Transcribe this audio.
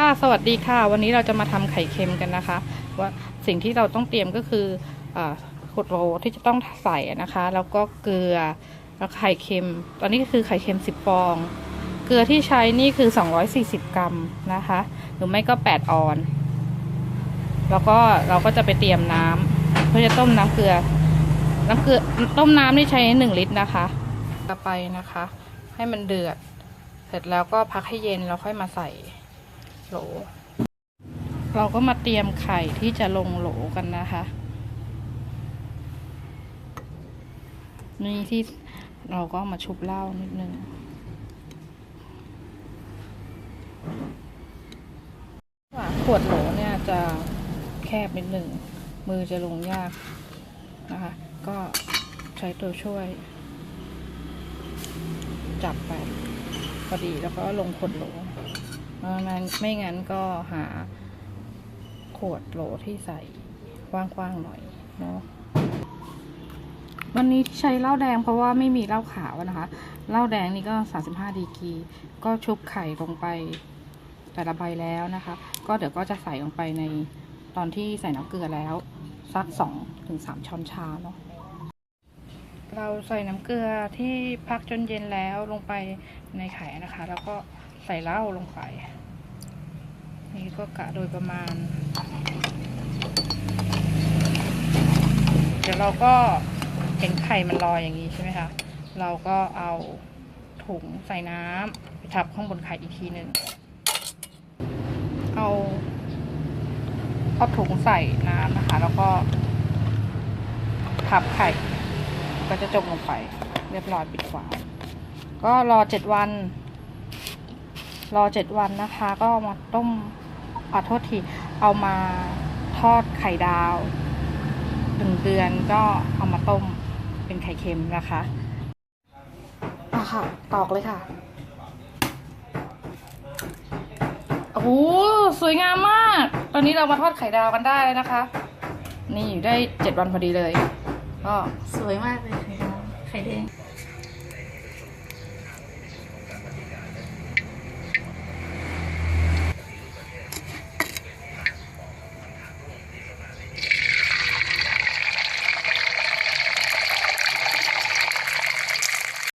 ค่ะสวัสดีค่ะ วันนี้เราจะมาทำไข่เค็มกันนะคะ ว่าสิ่งที่เราต้องเตรียมก็คือขวดโหลที่จะต้องใส่นะคะ แล้วก็เกลือแล้วไข่เค็ม ตอนนี้ก็คือไข่เค็ม10ฟอง เกลือที่ใช้นี่คือ 240 กรัมนะคะ หรือไม่ก็ 8 ออน แล้วก็เราก็จะไปเตรียมน้ำเพื่อจะต้มน้ำเกลือ น้ำเกลือต้มน้ำนี่ใช้ 1 ลิตรนะคะต่อไปนะคะ ให้มันเดือด เสร็จแล้วก็พักให้เย็นแล้วค่อยมาใส่ โหล เราก็มาเตรียมไข่ที่จะลงโหลกันนะคะ นี่ที่เราก็มาชุบเหล้านิดนึงขวดโหลเนี่ยจะแคบนิดหนึ่ง มือจะลงยากนะคะ ก็ใช้ตัวช่วย จับไปพอดีแล้วก็ลงขวดโหล งั้นไม่งั้นก็หาขวดโหลที่ใส่กว้างๆหน่อยเนาะวันนี้ที่ใช้เหล้าแดงเพราะว่าไม่มีเหล้าขาวนะคะเหล้าแดงนี่ก็ 35 ดีกรีก็ชุบไข่ลงไปแต่ละใบแล้วนะคะ ก็เดี๋ยวก็จะใส่ลงไปในตอนที่ใส่น้ำเกลือแล้ว สัก 2-3 ช้อนชาเนาะเราใส่น้ำเกลือที่พักจนเย็นแล้วลงไปในไข่นะคะ แล้วก็ ใส่เหล้าลงไป นี่ก็กะโดยประมาณ เดี๋ยวเราก็เห็นไข่มันลอยอย่างนี้ใช่ไหมคะ เราก็เอาถุงใส่น้ำไปทับข้างบนไข่อีกทีหนึ่ง เอาเอาถุงใส่น้ำนะคะ แล้วก็ทับไข่ ก็จะจมลงไป เรียบร้อยปิดฝาก็รอเจ็ดวัน รอเจ็ดวันนะคะ ก็มาต้มขอโทษทีเอามาทอดไข่ดาวหนึ่งเดือนก็เอามาต้มเป็นไข่เค็มนะคะอะค่ะ ตอกเลยค่ะ โอ้โหสวยงามมาก ตอนนี้เรามาทอดไข่ดาวกันได้เลยนะคะ นี่อยู่ได้เจ็ดวันพอดีเลย ก็สวยมากเลยไข่ดาวไข่แดง